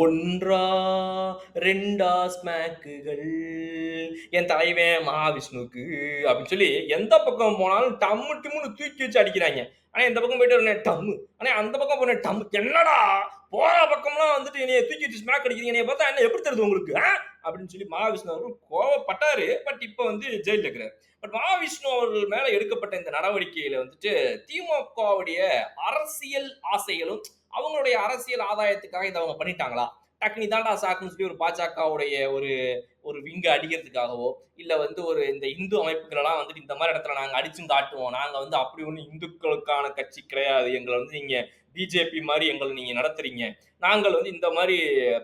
ஒன்றா ரெண்டா ஸ்மேக்குகள். என் தலைவன் மகாவிஷ்ணுக்கு அப்படின்னு சொல்லி எந்த பக்கம் போனாலும் டம்மு டிம்முன்னு தூக்கி வச்சு அடிக்கிறாங்க. ஆனா இந்த பக்கம் போயிட்டு வரேன் டம்மு. ஆனா அந்த பக்கம் போனேன் டம்மு. என்னடா? போற பக்கம்லாம் வந்துட்டு என்னைய தூக்கி வச்சு ஸ்மாக் அடிக்கிறீங்க. என்னைய பார்த்தா என்ன எப்படி தருது உங்களுக்கு? அப்படின்னு சொல்லி மகாவிஷ்ணு அவர்கள் கோவப்பட்டாரு. பட் இப்போ வந்து ஜெயில இருக்கிறார். பட் மகாவிஷ்ணு அவர்கள் மேல எடுக்கப்பட்ட இந்த நடவடிக்கையில வந்துட்டு திமுகவுடைய அரசியல் ஆசைகளும் அவங்களுடைய அரசியல் ஆதாயத்துக்காக இதை அவங்க பண்ணிட்டாங்களா? டக்குனி தாண்டா சாக்குன்னு சொல்லி ஒரு பாஜகவுடைய ஒரு ஒரு விங்க அடிக்கிறதுக்காகவோ இல்லை வந்து ஒரு இந்த இந்து அமைப்புகளெல்லாம் வந்துட்டு இந்த மாதிரி இடத்துல நாங்கள் அடிச்சும் காட்டுவோம் நாங்கள் வந்து அப்படி ஒன்றும் இந்துக்களுக்கான கட்சி கிடையாது. எங்களை வந்து நீங்கள் பிஜேபி மாதிரி எங்களை நீங்க நடத்துறீங்க. நாங்கள் வந்து இந்த மாதிரி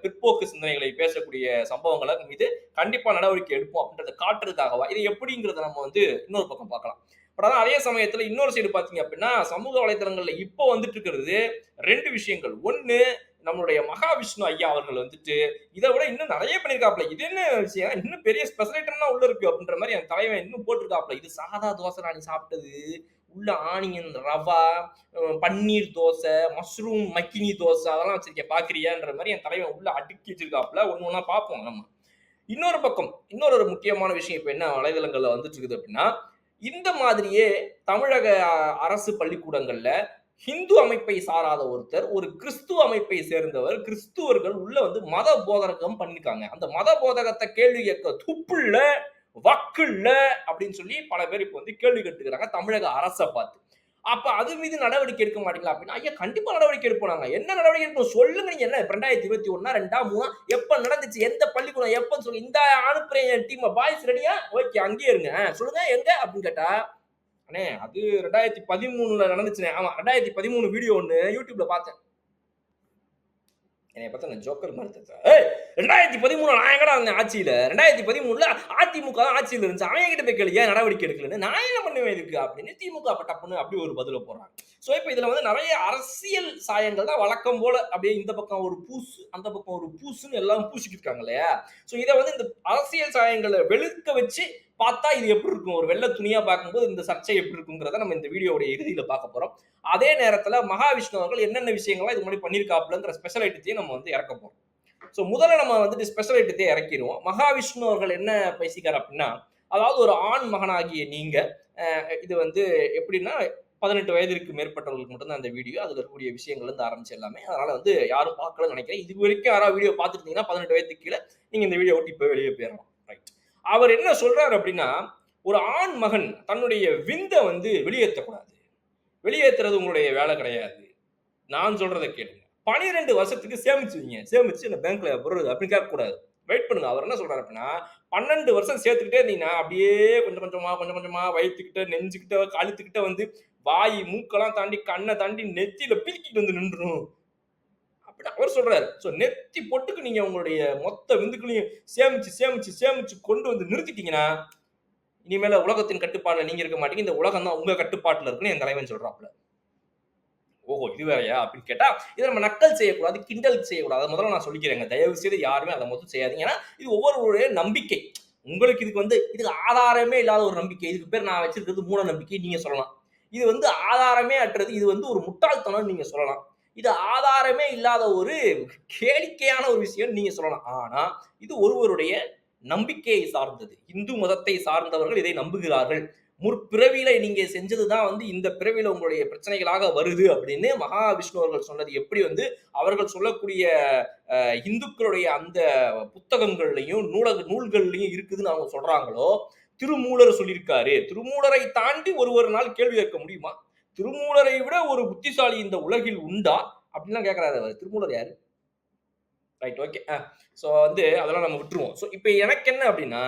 பிற்போக்கு சிந்தனைகளை பேசக்கூடிய சம்பவங்களை மீது கண்டிப்பா நடவடிக்கை எடுப்போம் அப்படின்றத காட்டுறதுக்காகவா? இது எப்படிங்கிறத நம்ம வந்து இன்னொரு பக்கம் பார்க்கலாம். பட் அதான் அதே சமயத்துல இன்னொரு சைடு பாத்தீங்க அப்படின்னா சமூக வலைத்தளங்கள்ல இப்போ வந்துட்டு இருக்கிறது ரெண்டு விஷயங்கள். ஒண்ணு நம்மளுடைய மகாவிஷ்ணு ஐயா அவர்கள் வந்துட்டு இதை விட இன்னும் நிறைய பண்ணியிருக்காப்ல இது என்ன விஷயம்? இன்னும் பெரிய ஸ்பெஷல் ஐட்டம்லாம் உள்ள இருக்கு அப்படின்ற மாதிரி என் தலைவன் இன்னும் போட்டிருக்காப்ல இது சாதா தோசை நான் சாப்பிட்டது. உள்ள ஆனியன் ரவா பன்னீர் தோசை மஷ்ரூம் மக்கினி தோசை அதெல்லாம் வச்சிருக்கேன். பாக்குறியான்ற மாதிரி என் தலைவன் உள்ள அடுக்கி வச்சிருக்காப்புல. ஒன்று ஒன்றா பார்ப்போம் நம்ம. இன்னொரு பக்கம் இன்னொரு ஒரு முக்கியமான விஷயம் இப்போ என்ன வலைதளங்கள்ல வந்துட்டு இருக்குது அப்படின்னா இந்த மாதிரியே தமிழக அரசு பள்ளிக்கூடங்கள்ல ஹிந்து அமைப்பை சாராத ஒருத்தர் ஒரு கிறிஸ்துவ அமைப்பை சேர்ந்தவர் கிறிஸ்துவர்கள் உள்ள வந்து மத போதகம் பண்ணிருக்காங்க. அந்த மத போதகத்தை கேள்வி கேட்க துப்புள்ள வக்குல்ல அப்படின்னு சொல்லி பல பேர் இப்போ வந்து கேள்வி கேட்டுக்கிறாங்க தமிழக அரசை பார்த்து. அப்ப அது மீது நடவடிக்கை எடுக்க மாட்டீங்களா அப்படின்னா ஐயா கண்டிப்பா நடவடிக்கை எடுப்போம் நாங்க. என்ன நடவடிக்கை எடுப்போம்? சொல்லுங்க நீங்க என்ன? ரெண்டாயிரத்தி இருபத்தி ஒன்னா ரெண்டா மூணா எப்ப நடந்துச்சு? எந்த பள்ளிக்கூடம்? எப்பன்னு சொல்லி இந்த அனுப்புறேன் என் டீம் பாய்ஸ் ரெடியா ஓகே அங்கேயே இருங்க. சொல்லுங்க எங்க? அப்படின்னு கேட்டா அண்ணே அது ரெண்டாயிரத்தி பதிமூணுல நடந்துச்சுனே ஆமா ரெண்டாயிரத்தி பதிமூணு வீடியோ ஒண்ணு யூடியூப்ல பார்த்தேன். என்னை பார்த்தா நான் ஜோக்கர் மாதிரி தெரிஞ்சா ரெண்டாயிரத்தி பதிமூணு நான் எங்கடா வந்தேன் ஆட்சியில்? ரெண்டாயிரத்தி பதிமூணுல அதிமுக தான் ஆட்சியில் இருந்துச்சு. அவன் கிட்ட போய் கேளு ஏன் நடவடிக்கை எடுக்கலன்னு? நான் என்ன பண்ணுவேன் இதுக்கு அப்படின்னு திமுக அப்ப டப்புன்னு அப்படி ஒரு பதில போடுறாங்க. ஸோ இப்போ இதில் வந்து நிறைய அரசியல் சாயங்கள் தான் வழக்கம் போல அப்படியே இந்த பக்கம் ஒரு பூசு அந்த பக்கம் ஒரு பூசுன்னு எல்லாம் பூசிக்கிட்டு இருக்காங்க இல்லையா? ஸோ இதை வந்து இந்த அரசியல் சாயங்களை வெளுக்க வச்சு பார்த்தா இது எப்படி இருக்கும்? ஒரு வெள்ளை துணியா பார்க்கும்போது இந்த சர்ச்சை எப்படி இருக்குங்கிறத நம்ம இந்த வீடியோடைய இறுதியில் பார்க்க போறோம். அதே நேரத்தில் மகாவிஷ்ணு அவர்கள் என்னென்ன விஷயங்கள்லாம் இது முன்னாடி பண்ணியிருக்காப்புலங்கிற ஸ்பெஷல் ஐட்டத்தையும் நம்ம வந்து இறக்க போறோம். ஸோ முதல்ல நம்ம வந்துட்டு ஸ்பெஷல் ஐட்டத்தை இறக்கிடுவோம் மகாவிஷ்ணு அவர்கள் என்ன பேசிக்கார் அப்படின்னா அதாவது ஒரு ஆண் மகனாகிய நீங்க இது வந்து எப்படின்னா பதினெட்டு வயதிற்கு மேற்பட்டவர்களுக்கு மட்டும்தான் அந்த வீடியோ அதில் இருக்கக்கூடிய விஷயங்கள் வந்து ஆரம்பிச்சு எல்லாமே. அதனால வந்து யாரும் பார்க்கலன்னு நினைக்கிறேன். இது வரைக்கும் யாராவது வீடியோ பார்த்துருந்தீங்கன்னா பதினெட்டு வயதுக்கு கீழே நீங்கள் இந்த வீடியோ ஓட்டி போய் வெளியே போயிடலாம். ரைட் அவர் என்ன சொல்றாரு அப்படின்னா ஒரு ஆண் மகன் தன்னுடைய விந்தை வந்து வெளியேற்றக்கூடாது. வெளியேற்றுறது உங்களுடைய வேலை கிடையாது. நான் சொல்றதை கேளுங்க. பனிரெண்டு வருஷத்துக்கு சேமிச்சு வைங்க சேமிச்சு இந்த பேங்க்ல போடுறது அப்படின்னு கேட்கக்கூடாது. வெயிட் பண்ணுங்க. அவர் என்ன சொல்றாரு அப்படின்னா பன்னெண்டு வருஷம் சேர்த்துக்கிட்டே இருந்தீங்கன்னா அப்படியே கொஞ்சம் கொஞ்சமா கொஞ்சம் கொஞ்சமா வயிற்றுக்கிட்ட நெஞ்சுக்கிட்ட கழுத்துக்கிட்ட வந்து வாய் மூக்கெல்லாம் தாண்டி கண்ணை தாண்டி நெத்தியில பிரிக்கிட்டு வந்து நின்றுடும் அப்படின்னு அவர் சொல்றாரு. ஸோ நெத்தி பொட்டுக்கு நீங்க உங்களுடைய மொத்த விந்துக்களையும் சேமிச்சு சேமிச்சு சேமிச்சு கொண்டு வந்து நிறுத்திட்டீங்கன்னா இனிமேல உலகத்தின் கட்டுப்பாடுல நீங்க இருக்க மாட்டீங்க. இந்த உலகம் தான் உங்க கட்டுப்பாட்டுல இருக்குன்னு என் தலைவன் சொல்றாப்புல. ஓஹோ இது வேறையா அப்படின்னு கேட்டா இதை நம்ம நக்கல் செய்யக்கூடாது கிண்டல் செய்யக்கூடாது. அதை முதல்ல நான் சொல்லிக்கிறேங்க. தயவு செய்து யாருமே அதை மொத்தம் செய்யாதீங்க. ஏன்னா இது ஒவ்வொருவருடைய நம்பிக்கை. உங்களுக்கு இதுக்கு வந்து இதுக்கு ஆதாரமே இல்லாத ஒரு நம்பிக்கை. இதுக்கு பேர் நான் வச்சிருக்கிறது மூட நம்பிக்கை நீங்க சொல்லலாம். இது வந்து ஆதாரமே அற்றது. இது வந்து ஒரு முட்டாள்தனம் நீங்க சொல்லலாம். இது ஆதாரமே இல்லாத ஒரு கேளிக்கையான ஒரு விஷயம் நீங்க சொல்லலாம். ஆனா இது ஒருவருடைய நம்பிக்கையை சார்ந்தது. இந்து மதத்தை சார்ந்தவர்கள் இதை நம்புகிறார்கள். முற்பிறவியில நீங்க செஞ்சதுதான் வந்து இந்த பிறவியில உங்களுடைய பிரச்சனைகளாக வருது அப்படின்னு மகாவிஷ்ணு அவர்கள் சொன்னது. எப்படி வந்து அவர்கள் சொல்லக்கூடிய இந்துக்களுடைய அந்த புத்தகங்கள்லையும் நூலக நூல்கள்லையும் இருக்குதுன்னு அவங்க சொல்றாங்களோ திருமூலர் சொல்லியிருக்காரு. திருமூலரை தாண்டி ஒருவர் நாள் கேள்வி கேட்க முடியுமா? திருமூலரை விட ஒரு புத்திசாலி இந்த உலகில் உண்டா? அப்படின்லாம் கேட்கறாரு அவர். திருமூலர் யாரு? ரைட் ஓகே ஸோ வந்து அதெல்லாம் நம்ம விட்டுருவோம். ஸோ இப்போ எனக்கு என்ன அப்படின்னா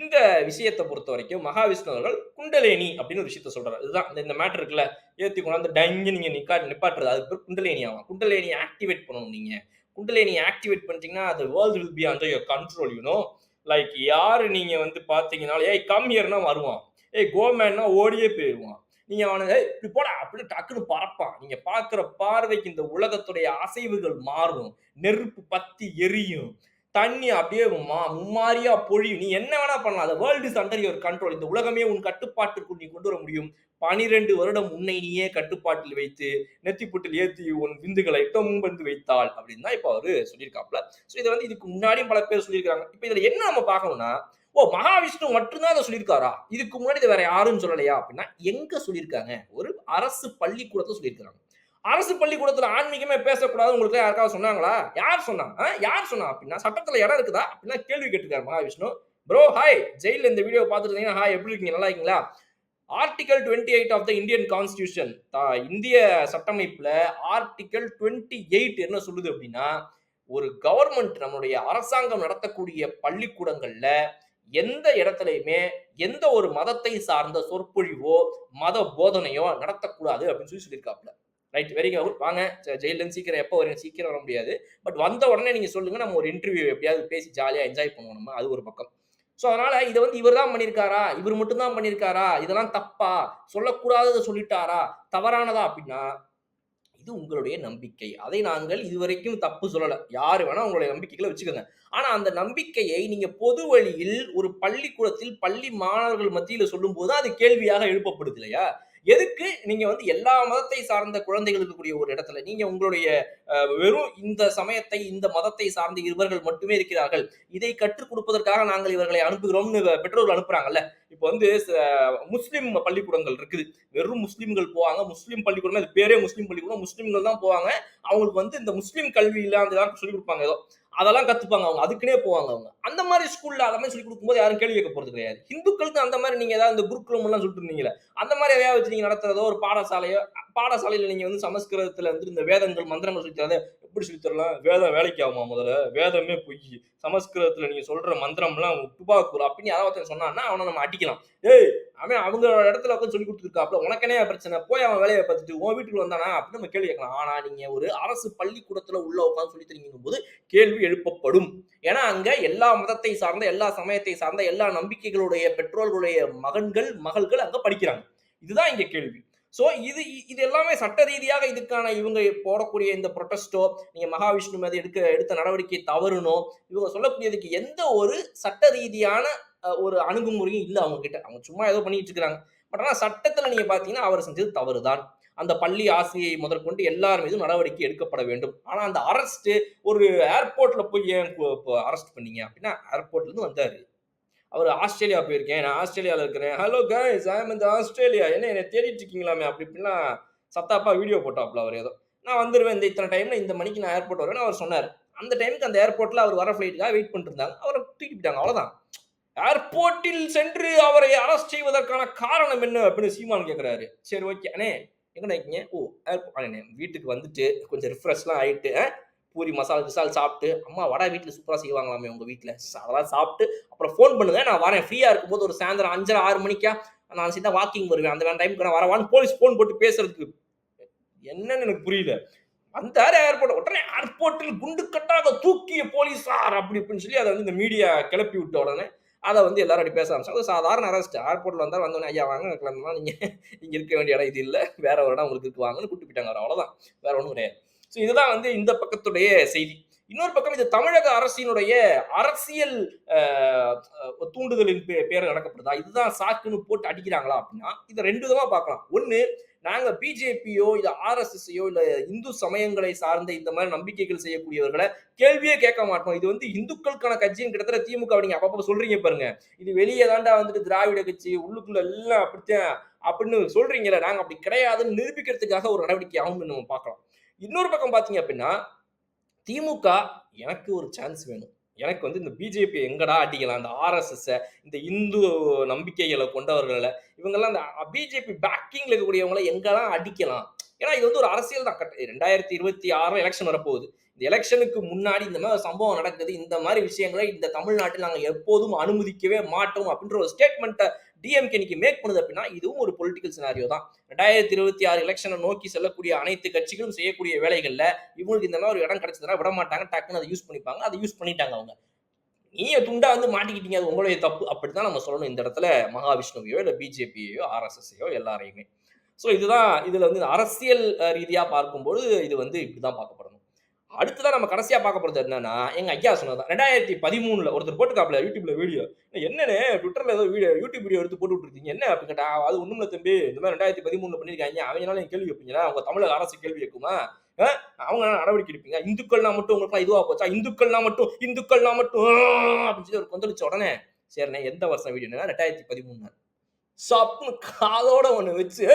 இந்த விஷயத்தை பொறுத்த வரைக்கும் மகாவிஷ்ணு அவர்கள் குண்டலேனி அப்படின்னு ஒரு விஷயத்த சொல்றாரு. இதுதான். இந்த- இந்த மேட்டர் இருக்குல்ல. ஏற்றி கொண்டாந்து டைங்கு நீங்க நிக்கா நிப்பாட்டுறது. அதுக்கு பேர் குண்டலேனி ஆகும். குண்டலேனியை ஆக்டிவேட் பண்ணணும் நீங்க. குண்டலேனியை ஆக்டிவேட் பண்ணிட்டீங்கன்னா அது world will be under your control you know like யாரு நீங்க வந்து பாத்தீங்கன்னா ஏய் கம் இயர்னா வருவான். ஏய் கோமேன்னா ஓடியே போயிடுவான் நீங்க அவனை இப்படி போட அப்படி டக்குன்னு பறப்பான். நீங்க பாக்குற பார்வைக்கு இந்த உலகத்துடைய அசைவுகள் மாறும். நெருப்பு பத்தி எரியும். தண்ணி அப்படியே மா மும்மாரியா பொழியும். நீ என்ன வேணா பண்ணலாம். அந்த world is under your control இந்த உலகமே உன் கட்டுப்பாட்டுக்குள் நீ கொண்டு வர முடியும். பனிரெண்டு வருடம் உன்னை நீயே கட்டுப்பாட்டில் வைத்து நெத்திப்புட்டில் ஏற்றி உன் விந்துகளை வந்து வைத்தாள். அப்படின்னு தான் இப்போ அவரு சொல்லியிருக்காப்ல ஸோ இதை வந்து இதுக்கு முன்னாடியும் பல பேர் சொல்லியிருக்காங்க இப்போ இதில் என்ன நம்ம பார்க்கணும்னா ஓ மகாவிஷ்ணு மட்டும்தான் அதை சொல்லியிருக்காரா? இதுக்கு முன்னாடி இதை வேற யாரும் சொல்லலையா? அப்படின்னா எங்க சொல்லியிருக்காங்க? ஒரு அரசு பள்ளிக்கூடத்தை சொல்லியிருக்காங்க அரசு பள்ளிக்கூடத்துல ஆன்மீகமே பேசக்கூடாது உங்களுக்கு யாருக்காவது சொன்னாங்களா? யார் சொன்னா? யார் சொன்னா அப்படின்னா? சட்டத்துல இடம் இருக்குதா? அப்படின்னா கேள்வி கேட்டிருக்காரு மகாவிஷ்ணு. ப்ரோ ஹாய் ஜெயில இந்த வீடியோ பார்த்துட்டு ஹாய் எப்படி இருக்கீங்க? நல்லா இருக்கீங்களா? Article twenty eight of the Indian constitution இந்திய சட்டமைப்புல ஆர்டிகல் டுவெண்ட்டி எயிட் என்ன சொல்லுது அப்படின்னா ஒரு கவர்மெண்ட் நம்மளுடைய அரசாங்கம் நடத்தக்கூடிய பள்ளிக்கூடங்கள்ல எந்த இடத்துலையுமே எந்த ஒரு மதத்தை சார்ந்த சொற்பொழிவோ மத போதனையோ நடத்தக்கூடாது அப்படின்னு சொல்லி சொல்லியிருக்காப்புல. ரைட் வெரி குட் வாங்க. ஜெயிலேருந்து சீக்கிரம் எப்போ வரீங்க சீக்கிரம் வர முடியாது. பட் வந்த உடனே நீங்கள் சொல்லுங்க நம்ம ஒரு இன்டர்வியூ எப்படியாவது பேசி ஜாலியாக என்ஜாய் பண்ணுவோம் நம்ம. அது ஒரு பக்கம். ஸோ அதனால இதை வந்து இவர் தான் பண்ணியிருக்காரா இவர் மட்டும் தான் பண்ணியிருக்காரா இதெல்லாம் தப்பா? சொல்லக்கூடாததை சொல்லிட்டாரா? தவறானதா அப்படின்னா இது உங்களுடைய நம்பிக்கை. அதை நாங்கள் இதுவரைக்கும் தப்பு சொல்லலை. யார் வேணா உங்களுடைய நம்பிக்கைகளை வச்சுக்கோங்க. ஆனால் அந்த நம்பிக்கையை நீங்க பொது வழியில் ஒரு பள்ளிக்கூடத்தில் பள்ளி மாணவர்கள் மத்தியில் சொல்லும்போது அது கேள்வியாக எழுப்பப்படுது இல்லையா? எதுக்கு நீங்க வந்து எல்லா மதத்தை சார்ந்த குழந்தைகளுக்கு கூடிய ஒரு இடத்துல நீங்க உங்களுடைய வெறும் இந்த சமயத்தை இந்த மதத்தை சார்ந்த இவர்கள் மட்டுமே இருக்கிறார்கள். இதை கற்றுக் கொடுப்பதற்காக நாங்கள் இவர்களை அனுப்புகிறோம்னு பெற்றோர்கள் அனுப்புறாங்கல்ல. இப்போ வந்து முஸ்லீம் முஸ்லிம் பள்ளிக்கூடங்கள் இருக்குது. வெறும் முஸ்லிம்கள் போவாங்க. முஸ்லிம் பள்ளிக்கூடம் இது பேரே முஸ்லீம் பள்ளிக்கூடம். முஸ்லிம்கள் தான் போவாங்க. அவங்களுக்கு வந்து இந்த முஸ்லீம் கல்வி அந்த சொல்லி கொடுப்பாங்க ஏதோ. அதெல்லாம் கத்துப்பாங்க அவங்க. அதுக்குன்னே போவாங்க அவங்க. அந்த மாதிரி ஸ்கூல்ல அதை மாதிரி சொல்லி கொடுக்கும்போது யாரும் கேள்வி கேட்க போறது கிடையாது. ஹிந்துக்களுக்கு அந்த மாதிரி நீங்க ஏதாவது இந்த குருகுலம் எல்லாம் சொல்லிட்டு இருந்தீங்களே அந்த மாதிரி எதையாவது வச்சு நீங்க நடத்துறதோ ஒரு பாடசாலையோ பாடசாலையில நீங்க வந்து சமஸ்கிருதத்துல வந்து இந்த வேதங்கள் மந்திரங்கள் சொல்லி தரத எப்படி சொல்லி தரலாம்? வேதம் வேலைக்கு ஆகுமா முதல்ல? வேதமே பொய். சமஸ்கிருதத்துல நீங்க சொல்ற மந்திரம்லாம் துபாக்கூர் அப்படின்னு யாராவது ஒருத்தன் சொன்னான்னா அவனை நம்ம அடிக்கலாம். ஏய் அவன் அவங்க இடத்துல உட்காந்து சொல்லி கொடுத்துருக்காப்ல உனக்கு என்ன பிரச்சனை? போய் அவன் வேலையை பார்த்துட்டு உன் வீட்டுக்கு வந்தானா? அப்படின்னு நம்ம கேள்வி கேட்கலாம். ஆனா நீங்க ஒரு அரசு பள்ளிக்கூடத்துல உள்ள உட்காந்து சொல்லி தரீங்க போது கேள்வி எழுப்பப்படும். ஏன்னா அங்க எல்லா மதத்தை சார்ந்த எல்லா சமயத்தை சார்ந்த எல்லா நம்பிக்கைகளுடைய பெற்றோர்களுடைய மகன்கள் மகள்கள் அங்க படிக்கிறாங்க. இதுதான் இங்க கேள்வி. சோ இது இது எல்லாமே சட்ட ரீதியாக இதுக்கான இவங்க போடக்கூடிய இந்த ப்ரொட்டஸ்டோ நீங்க மகாவிஷ்ணு மீது எடுக்க எடுத்த நடவடிக்கை தவறுனோ இவங்க சொல்லக்கூடியதுக்கு எந்த ஒரு சட்ட ரீதியான ஒரு அணுகுமுறையும் இல்லை அவங்க கிட்ட அவங்க சும்மா ஏதோ பண்ணிட்டு இருக்காங்க பட் ஆனால் சட்டத்தில் நீங்க பாத்தீங்கன்னா அவர் செஞ்சது தவறுதான். அந்த பள்ளி ஆசிரியை முதற்கொண்டு எல்லார் மீதும் நடவடிக்கை எடுக்கப்பட வேண்டும். ஆனா அந்த அரெஸ்ட் ஒரு ஏர்போர்ட்ல போய் ஏன் அரெஸ்ட் பண்ணீங்க? அப்படின்னா ஏர்போர்ட்ல இருந்து வந்தாரு. அவர் ஆஸ்திரேலியா போயிருக்கேன். நான் ஆஸ்திரேலியாவில் இருக்கிறேன். ஹலோ கைஸ் ஐ இந்த ஆஸ்திரேலியா என்ன என்னை தேடிட்டு இருக்கீங்களாமே? அப்படி இப்படிலாம் சத்தாப்பா வீடியோ போட்டாப்ல அவர் ஏதோ. நான் வந்துடுவேன் இந்த இத்தனை டைம்ல இந்த மணிக்கு நான் ஏர்போர்ட் வருவேன் அவர் சொன்னார். அந்த டைமுக்கு அந்த ஏர்போர்ட்ல அவர் வர ஃப்ளைட்டுக்காக வெயிட் பண்ணிட்டு இருந்தாங்க. அவரை தூக்கி போயிட்டாங்க. அவ்வளவுதான். ஏர்போர்ட்டில் சென்று அவரை அரெஸ்ட் செய்வதற்கான காரணம் என்ன? அப்படின்னு சீமான் கேட்குறாரு சரி ஓகே அண்ணே எங்கே நினைக்கீங்க ஓ ஏர்போர்ட் வீட்டுக்கு வந்துட்டு கொஞ்சம் ரிஃப்ரெஷ்லாம் ஆகிட்டு பூரி மசாலா கிசால் சாப்பிட்டு அம்மா வடா வீட்டில் சூப்பராக செய்வாங்களாமே உங்கள் வீட்டில். அதெல்லாம் சாப்பிட்டு அப்புறம் ஃபோன் பண்ணுங்க நான் வரேன். ஃப்ரீயாக இருக்கும்போது ஒரு சாயந்தரம் அஞ்சரை ஆறு மணிக்கா நான் சீதா வாக்கிங் வருவேன். அந்த டைமுக்கு நான் வரவான்னு போலீஸ் ஃபோன் போட்டு பேசுறதுக்கு. என்னன்னு எனக்கு புரியல. வந்தார் ஏர்போர்ட் உடனே ஏர்போர்ட்டில் குண்டு கட்டாக தூக்கிய போலீஸார் அப்படி இப்படின்னு சொல்லி அதை வந்து இந்த மீடியா கிளப்பி விட்ட உடனே அதை வந்து எல்லாரும் அப்படி பேச ஆரம்பிச்சாங்க. அது சாதாரண அரெஸ்ட் ஏர்போர்ட்டில் வந்தால் வந்தோடனே ஐயா வாங்க கிளம்பலாம் நீங்கள் இங்கே இருக்க வேண்டிய இடம் இது இல்லை. வேற ஒரு இடம் உங்களுக்கு இருக்கு. வாங்கன்னு கூட்டு போயிட்டாங்க. அவர் அவ்வளவுதான். வேற ஒன்றும் கிடையாது. ஸோ இதுதான் வந்து இந்த பக்கத்துடைய செய்தி. இன்னொரு பக்கம் இது தமிழக அரசினுடைய அரசியல் தூண்டுதலின் பேர் நடக்கப்படுதா? இதுதான் சாக்குன்னு போட்டு அடிக்கிறாங்களா அப்படின்னா இதை ரெண்டு விதமா பார்க்கலாம். ஒண்ணு நாங்க பிஜேபியோ இல்ல ஆர்எஸ்எஸ்ஸையோ இல்ல இந்து சமயங்களை சார்ந்த இந்த மாதிரி நம்பிக்கைகள் செய்யக்கூடியவர்களை கேள்வியே கேட்க மாட்டோம். இது வந்து இந்துக்களுக்கான கட்சின்னு கிட்டத்தட்ட திமுக நீங்க அப்பப்போ சொல்றீங்க பாருங்க. இது வெளியே தாண்டா வந்துட்டு திராவிட கட்சி உள்ளுக்குள்ள எல்லாம் அப்படித்தான் அப்படின்னு சொல்றீங்களே நாங்க அப்படி கிடையாதுன்னு நிரூபிக்கிறதுக்காக ஒரு நடவடிக்கை ஆகும்னு நம்ம பார்க்கலாம். இன்னொரு பக்கம் பாத்தீங்க அப்படின்னா திமுக எனக்கு ஒரு சான்ஸ் வேணும். எனக்கு வந்து இந்த பிஜேபி எங்கடா அடிக்கலாம்? அந்த ஆர்எஸ்எஸ் இந்த இந்து நம்பிக்கைகளை கொண்டவர்களை இவங்கெல்லாம் இந்த பிஜேபி பேக்கிங்ல இருக்கக்கூடியவங்களை எங்கெல்லாம் அடிக்கலாம்? ஏன்னா இது வந்து ஒரு அரசியல் தான். கட்ட ரெண்டாயிரத்தி இருபத்தி ஆறு எலெக்ஷன் வரப்போகுது. இந்த எலெக்ஷனுக்கு முன்னாடி இந்த மாதிரி சம்பவம் நடக்குது. இந்த மாதிரி விஷயங்களை இந்த தமிழ்நாட்டில் நாங்கள் எப்போதும் அனுமதிக்கவே மாட்டோம் அப்படின்ற ஒரு ஸ்டேட்மெண்ட்டை டிஎம்கே இன்னைக்கு மேக் பண்ணுது அப்படின்னா இதுவும் ஒரு பொலிட்டிக்கல் சினாரியோ தான். ரெண்டாயிரத்தி இருபத்தி ஆறு எலெக்ஷனை நோக்கி செல்லக்கூடிய அனைத்து கட்சிகளும் செய்யக்கூடிய வேலைகளில் இவங்களுக்கு இந்த மாதிரி ஒரு இடம் கிடைச்சதுன்னா விட மாட்டாங்க டக்குன்னு அதை யூஸ் பண்ணிப்பாங்க. அதை யூஸ் பண்ணிட்டாங்க அவங்க. நீங்க துண்டா வந்து மாட்டிக்கிட்டீங்க அது உங்களுடைய தப்பு. அப்படிதான் நம்ம சொல்லணும் இந்த இடத்துல மகாவிஷ்ணுவையோ இல்லை பிஜேபியையோ ஆர்எஸ்எஸ்ஸையோ எல்லாரையுமே. ஸோ இதுதான் இதுல வந்து அரசியல் ரீதியாக ரீதியா பார்க்கும்போது இது வந்து இப்படிதான் பார்க்கப்படும் அடுத்ததான் நம்ம கடைசியாக பார்க்க போகிறது என்னன்னா எங்க ஐயா சொன்னதான் ரெண்டாயிரத்தி பதிமூணில் ஒருத்தர் போட்டுக்காப்ல யூடியூப்ல வீடியோ என்னன்னு ட்விட்டரில் ஏதோ வீடியோ யூடியூப் வீடியோ எடுத்து போட்டு விட்டுருக்கீங்க. என்ன அப்படின்னு கேட்டா அது ஒண்ணுமில்ல தம்பி. இந்த மாதிரி ரெண்டாயிரத்தி பதிமூணில் பண்ணியிருக்காங்க அவங்களால கேள்வி வைப்பீங்கன்னா அவங்க தமிழக அரசு கேள்வி வைக்குமா அவங்க நடவடிக்கை எடுப்பீங்க? இந்துக்கள்னா மட்டும் உங்களுக்கு இதுவாக போச்சா? இந்துக்கள்னா மட்டும் இந்துக்கள்னா மட்டும் அப்படின்னு சொல்லி ஒரு கொந்தளிச்ச உடனே சரிண்ணே எந்த வருஷம் வீடியோனா ரெண்டாயிரத்தி பதிமூணு சப்புன்னு காதோட ஒன்று வச்சு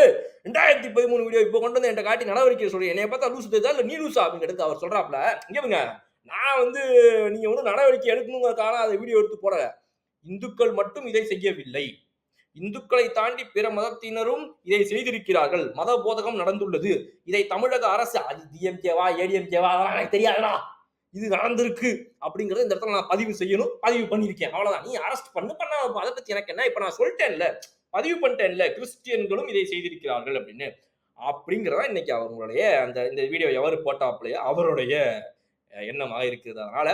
ரெண்டாயிரத்தி பதிமூணு வீடியோ இப்போ கொண்டு வந்து என்கிட்ட காட்டி நடவடிக்கை சொல்லி என்னைய பார்த்தா லூசு தேதா இல்லை நீ லூசா? அப்படின்னு எடுத்து அவர் சொல்றாப்ல இங்க நான் வந்து நீங்கள் வந்து நடவடிக்கை எடுக்கணுங்கிறதுக்கான அதை வீடியோ எடுத்து போடல. இந்துக்கள் மட்டும் இதை செய்யவில்லை. இந்துக்களை தாண்டி பிற மதத்தினரும் இதை செய்திருக்கிறார்கள். மத போதகம் நடந்துள்ளது. இதை தமிழக அரசு அது டிஎம்கேவா ஏடிஎம்கேவா அதெல்லாம் எனக்கு தெரியாதுடா. இது நடந்திருக்கு அப்படிங்கறத இந்த இடத்துல நான் பதிவு செய்யணும் பதிவு பண்ணியிருக்கேன். அவ்வளவுதான். நீ அரெஸ்ட் பண்ணு பண்ண அதை பத்தி எனக்கு என்ன? இப்ப நான் சொல்லிட்டேன்ல. பதிவு பண்ணிட்டேன்ல கிறிஸ்டியன்களும் இதை செய்திருக்கிறார்கள் அப்படின்னு. அப்படிங்கிறதா இன்னைக்கு அவங்களுடைய அந்த இந்த வீடியோ எவர் போட்டாப்லையோ அவருடைய எண்ணமாக இருக்குது. அதனால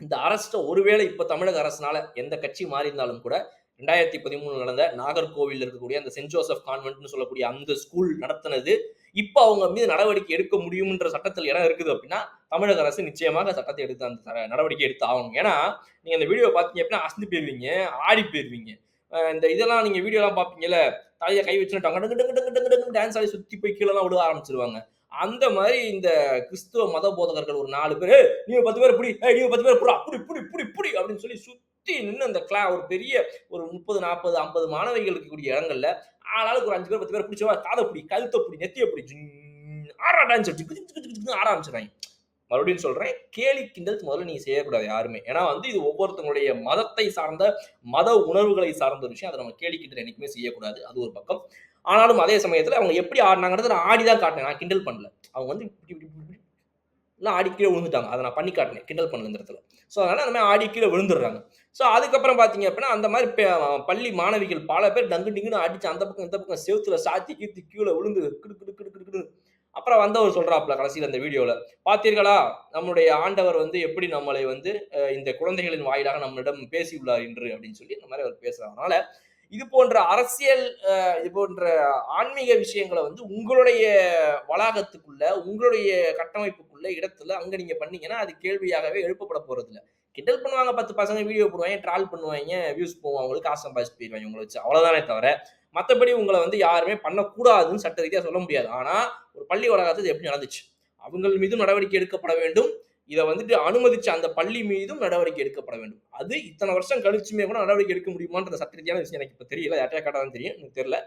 இந்த அரஸ்ட ஒருவேளை இப்போ தமிழக அரசுனால எந்த கட்சி மாறி இருந்தாலும் கூட ரெண்டாயிரத்தி பதிமூணு நடந்த நாகர்கோவில் இருக்கக்கூடிய அந்த சென்ட் ஜோசப் கான்வென்ட்னு சொல்லக்கூடிய அந்த ஸ்கூல் நடத்தினது இப்போ அவங்க மீது நடவடிக்கை எடுக்க முடியும்ன்ற சட்டத்தில் இடம் இருக்குது அப்படின்னா தமிழக அரசு நிச்சயமாக சட்டத்தை எடுத்து அந்த நடவடிக்கை எடுத்து ஆகணும் ஏன்னா நீங்க அந்த வீடியோ பார்த்தீங்க அப்படின்னா அசந்து போயிருவீங்க ஆடி போயிருவீங்க. இந்த இதெல்லாம் நீங்க வீடியோலாம் பார்ப்பீங்கல்ல தலையை கை வச்சுட்டு டங்கு டங்கு டங்கு டங்கு டங்கு டான்ஸ் ஆடி சுத்தி போய் கீழே விட ஆரம்பிச்சிருவாங்க. அந்த மாதிரி இந்த கிறிஸ்துவ மத போதகர்கள் ஒரு நாலு பேர் நீ பத்து பேர் புடி நீ பத்து பேர் புடா புடி புடி புடி புடி அப்படின்னு சொல்லி சுத்தி நின்று அந்த கிளா ஒரு பெரிய ஒரு முப்பது நாற்பது ஐம்பது மாணவிகள் இருக்கக்கூடிய இடங்கள்ல ஆளாளுக்கு ஒரு அஞ்சு பேர் பத்து பேர் பிடிச்சவா காதை பிடி கழுத்தை பிடி நெத்திய பிடி ஆறா டான்ஸ் அடிச்சு ஆட மறுபடியும் சொல்றேன் கேலி கிண்டல் முதல்ல நீங்கள் செய்யக்கூடாது யாருமே. ஏன்னா வந்து இது ஒவ்வொருத்தங்களுடைய மதத்தை சார்ந்த மத உணர்வுகளை சார்ந்த ஒரு விஷயம். அதை நம்ம கேலி கிண்டல் என்றைக்குமே செய்யக்கூடாது. அது ஒரு பக்கம். ஆனாலும் அதே சமயத்தில் அவங்க எப்படி ஆடினாங்கிறது நான் ஆடி தான் காட்டினேன். நான் கிண்டல் பண்ணல. அவங்க வந்து இப்படி இப்படி இப்படி ஆடி கீழே விழுந்துட்டாங்க. அதை நான் பண்ணி காட்டினேன். கிண்டல் பண்ணல இந்த இடத்துல. ஸோ அதனால் அந்த மாதிரி ஆடி கீழே விழுந்துடுறாங்க. ஸோ அதுக்கப்புறம் பார்த்தீங்க அப்படின்னா அந்த மாதிரி பள்ளி மாணவிகள் பல பேர் டங்கு டிங்குன்னு அடித்து அந்த பக்கம் இந்த பக்கம் செவத்தில் சாத்தி கீர்த்தி கீழே விழுந்து கிடு கிடு கிடு கிடு கிடு அப்புறம் வந்தவர் சொல்கிறாப்புல கடைசியில் அந்த வீடியோவில் பார்த்தீர்களா நம்முடைய ஆண்டவர் வந்து எப்படி நம்மளை வந்து இந்த குழந்தைகளின் வாயிலாக நம்மளிடம் பேசியுள்ளார் என்று அப்படின்னு சொல்லி இந்த மாதிரி அவர் பேசுறாங்க அதனால இது போன்ற அரசியல் இது போன்ற ஆன்மீக விஷயங்களை வந்து உங்களுடைய வளாகத்துக்குள்ள உங்களுடைய கட்டமைப்புக்குள்ள இடத்துல அங்க நீங்க பண்ணீங்கன்னா அது கேள்வியாகவே எழுப்பப்பட போறது இல்ல கிண்டல் பண்ணுவாங்க பத்து பசங்க வீடியோ போடுவாங்க ட்ரால் பண்ணுவாங்க வியூஸ் போவோம் அவங்களுக்கு காசு சம்பாதிச்சு போயிடுவாங்க உங்களை வச்சு. அவ்வளவுதானே தவிர மற்றபடி உங்களை வந்து யாருமே பண்ணக்கூடாதுன்னு சட்ட ரீதியாக சொல்ல முடியாது. ஆனால் ஒரு பள்ளி வளாகத்தில் இது எப்படி நடந்துச்சு? அவங்கள் மீதும் நடவடிக்கை எடுக்கப்பட வேண்டும். இதை வந்துட்டு அனுமதிச்ச அந்த பள்ளி மீதும் நடவடிக்கை எடுக்கப்பட வேண்டும். அது இத்தனை வருஷம் கழிச்சுமே கூட நடவடிக்கை எடுக்க முடியுமான்ற சட்ட ரீதியான விஷயம் எனக்கு இப்போ தெரியல. யார்ட்டையா கேட்டாலும் தெரியும். எனக்கு தெரியல.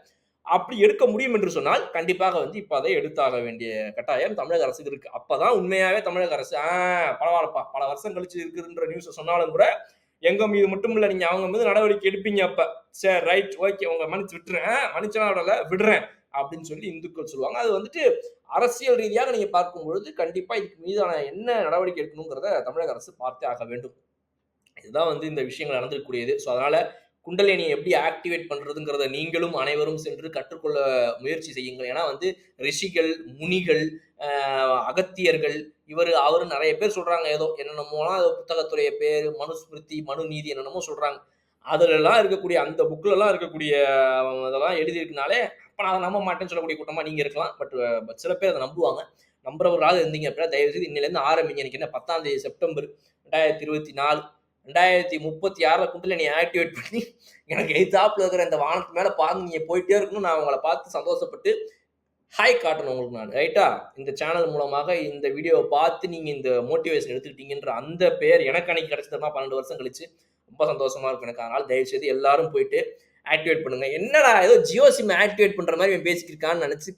அப்படி எடுக்க முடியும் என்று சொன்னால் கண்டிப்பாக வந்து இப்போ அதை எடுத்தாக வேண்டிய கட்டாயம் தமிழக அரசுக்கு இருக்கு. அப்பதான் உண்மையாவே தமிழக அரசு ஆஹ் பரவாயில்லப்பா. பல வருஷம் கழிச்சு இருக்குதுன்ற நியூஸை சொன்னாலும் கூட எங்க மீது மட்டும் இல்லை நீங்க அவங்க மீது நடவடிக்கை எடுப்பீங்க அப்ப. சரி ரைட் ஓகே உங்க மன்னிச்சு விட்டுறேன். மன்னிச்சனா விடல விடுறேன் அப்படின்னு சொல்லி இந்துக்கள் சொல்லுவாங்க. அது வந்துட்டு அரசியல் ரீதியாக நீங்க பார்க்கும் பொழுது கண்டிப்பா இதுக்கு மீதான என்ன நடவடிக்கை எடுக்கணுங்கிறத தமிழக அரசு பார்த்தே ஆக வேண்டும். இதுதான் வந்து இந்த விஷயங்கள் நடந்திருக்கக்கூடியது. ஸோ அதனால குண்டலினியை எப்படி ஆக்டிவேட் பண்றதுங்கிறத நீங்களும் அனைவரும் சென்று கற்றுக்கொள்ள முயற்சி செய்யுங்கள். ஏன்னா வந்து ரிஷிகள் முனிகள் அகத்தியர்கள் இவர் அவர் நிறைய பேர் சொல்றாங்க. ஏதோ என்னென்னமோலாம் ஏதோ புத்தகத்துடைய பேர் மனுஸ்மிருதி மனு நீதி என்னென்னமோ சொல்றாங்க. அதுலலாம் இருக்கக்கூடிய அந்த புக்கிலலாம் இருக்கக்கூடிய அதெல்லாம் இதெல்லாம் எழுதியிருக்கனாலே நான் அதை நம்ப மாட்டேன்னு சொல்லக்கூடிய கூட்டமாக நீங்கள் இருக்கலாம். பட் சில பேர் அதை நம்புவாங்க. நம்புறவர்களாக இருந்தீங்க அப்படின்னா தயவு செய்து ஆரம்பிங்க. எனக்கு என்ன பத்தாம் தேதி செப்டம்பர் ரெண்டாயிரத்தி இருபத்தி நாலு ரெண்டாயிரத்தி முப்பத்தி ஆறில் கொண்டு நீ ஆக்டிவேட் பண்ணி எனக்கு எய்தாப்புல இருக்கிற இந்த வானத்து மேலே பார்த்து நீங்கள் போயிட்டே இருக்கணும் நான் உங்களை பார்த்து சந்தோஷப்பட்டு ஹாய் காட்டணும் உங்களுக்கு நான் ரைட்டா இந்த சேனல் மூலமாக இந்த வீடியோவை பார்த்து நீங்கள் இந்த மோட்டிவேஷன் எடுத்துக்கிட்டீங்கன்ற அந்த பேர் எனக்கு அன்னைக்கு கிடைச்சதுமா பன்னெண்டு வருஷம் கழிச்சு. ரொம்ப சந்தோஷமா இருக்கும் எனக்கு. அதனால் தயவுசெய்து எல்லாரும் போயிட்டு ஆக்டிவேட் பண்ணுங்க. என்னடா ஏதோ ஜியோ சிம் ஆக்டிவேட் பண்ணுற மாதிரி இவன் பேசிக்கிருக்கான்னு நினச்சி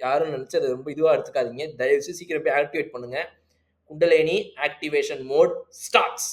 யாரும் நினச்சி அதை ரொம்ப இதுவாக எடுத்துக்காதீங்க. தயவுசெய்து சீக்கிரம் போய் ஆக்டிவேட் பண்ணுங்க. குண்டலேனி ஆக்டிவேஷன் மோட் ஸ்டார்ட்ஸ்